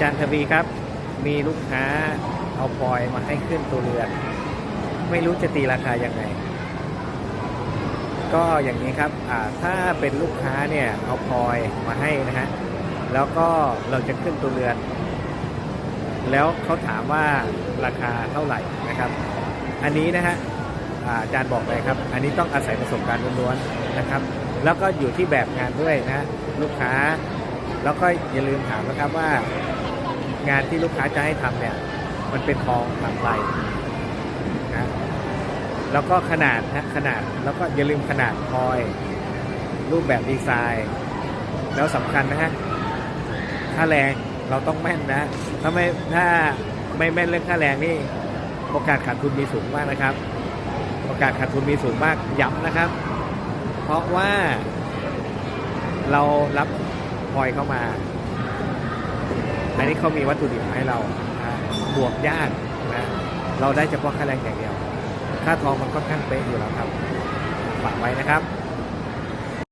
จารย์ทวีครับ มีลูกค้าเอาพลอยมาให้ขึ้นตัวเรือน ไม่รู้จะตีราคายังไง ก็อย่างนี้ครับถ้าเป็นลูกค้าเนี่ยเอาพลอยมาให้นะฮะแล้วก็เราจะขึ้นตัวเรือน แล้วเขาถามว่าราคาเท่าไหร่นะครับ อันนี้นะฮะอาจารย์บอกเลยครับ อันนี้ต้องอาศัยประสบการณ์ล้วนๆนะครับ แล้วก็อยู่ที่แบบงานด้วยนะ ลูกค้า แล้วก็อย่าลืมถามนะครับว่า งานที่ลูกค้าจะให้ทำเนี่ย มันเป็นทองทำไรนะแล้วก็ขนาดนะขนาดแล้วก็อย่าลืมขนาดพลอย รูปแบบดีไซน์ แล้วสำคัญนะฮะค่าแรงเราต้องแม่นนะถ้าไม่ถ้าไม่แม่นเรื่องค่าแรงนี่โอกาสขาดทุนมีสูงมากนะครับ โอกาสขาดทุนมีสูงมากย้ำนะครับ เพราะว่าเรารับพลอยเข้ามา อันนี้เขามีวัตถุดิบมาให้เราบวกยากนะเราได้เฉพาะค่าแรงอย่างเดียว ค่าทองมันค่อนข้างเป๊ะอยู่แล้วครับฝากไว้นะครับ